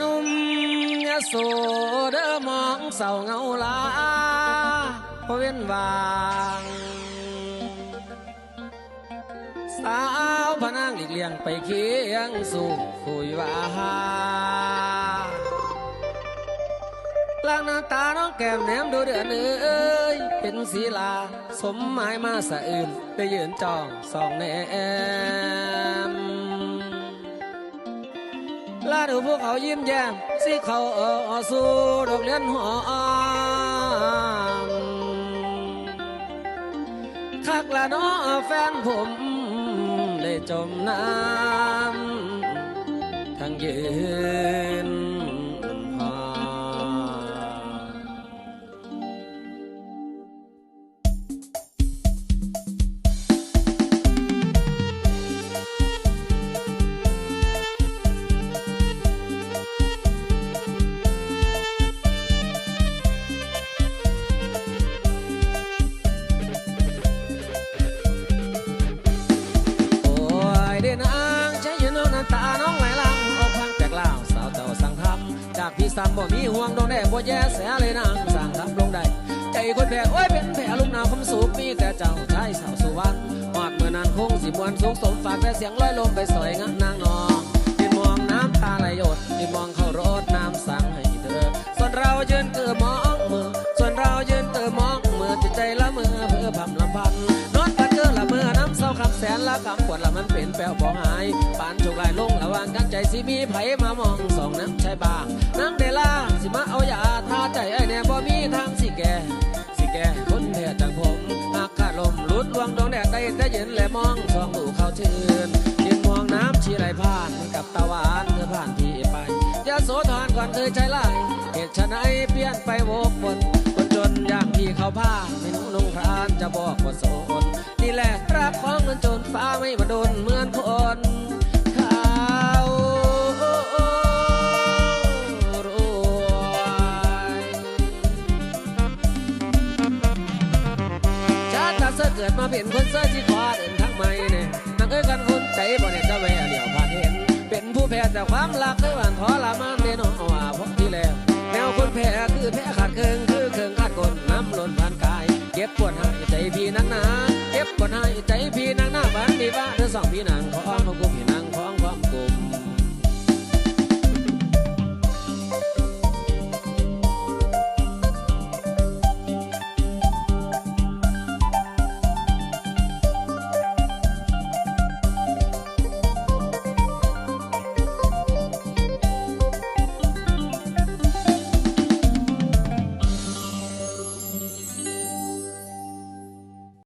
นุ่มยะโสเด้อมองเศร้าเงาลาเพราะเว้นวางสาวพนางหลีกเลี่ยงไปเคียงสู่คุยว่าล้างหน้าตาน้องแก้มแหนมดูเดือนเอ้ยเป็นศีลา สมหมายมาสะอื่นได้ยืนจองสองแนม ลาดูพวกเขายิ้มแย้มสิเขาเออสู่ดอกเลี้ยนหอมคักละน้อแฟนผม ได้จมน้ำทั้งยืน กพี่ซ้ำบ่มีห่วงดวงแดงบ่แย่เสียเลยนางสั่งทำลงได้ใจคนแพ้โอ้ยเป็นแผลลูกหนาวคำสูบมีแต่เจ้าชายสาวสุวรรณหอดเมื่อนานคงสิมวนสูงสมฝากแต่เสียงลอยลมไปสอยงะนางนองยืนมองน้ำตาไหลหยดยืนมองเข้ารถน้ำสั่งให้เธอ ส่วนเรายืนเกือมองมือส่วนเรายืนเกือมองมือจิตใจละเมือเพื่อพำลำพันนอนกันเกินละเมื่อน้ำเศร้าคำแสนละคำปวดละมันเป็นแปลวบ่หาย สิมีไผมามองสองน้ำใช่บ้างนั่งเดล่าสิมาเอายาทาใจไอ้แน่บ่มีทางสิแกสิแกคนแท้จังผมหากขาดลมลุดดวงดวงแดดได้แต่เย็นและมองสองดูเขาชื่นยืนมองน้ำชีไหลผ่านกับตะวันเธอผ่านพี่ไปยาโสธรก่อนเคยใจลายเหตุชะไหนเปลี่ยนไปโวกวนคนจนอย่างพี่เขาผ้าไม่นุ่งนุ่งพรานจะบอกว่าโสน กิดมาเป็นคนเสื้อที่ขวาเดินทางไม่เนี่ยนั่งเอ้ยกันคนใจบ่เนี่ยจะแววเดี่ยวผ่านเห็น เป็นผู้แพ้แต่ความรักเคยหวานทรมานเดนอว่าพบที่แล้วแนวคนแพ้คือแพ้ขาดเคืองคือเคืองขาดคนน้ำล้นผ่านกายเก็บปวดหายใจพี่นักหนาเก็บปวดหายใจพี่นักหน้าบ้านดีว่าเธอสองพี่นางขออ้อมของกู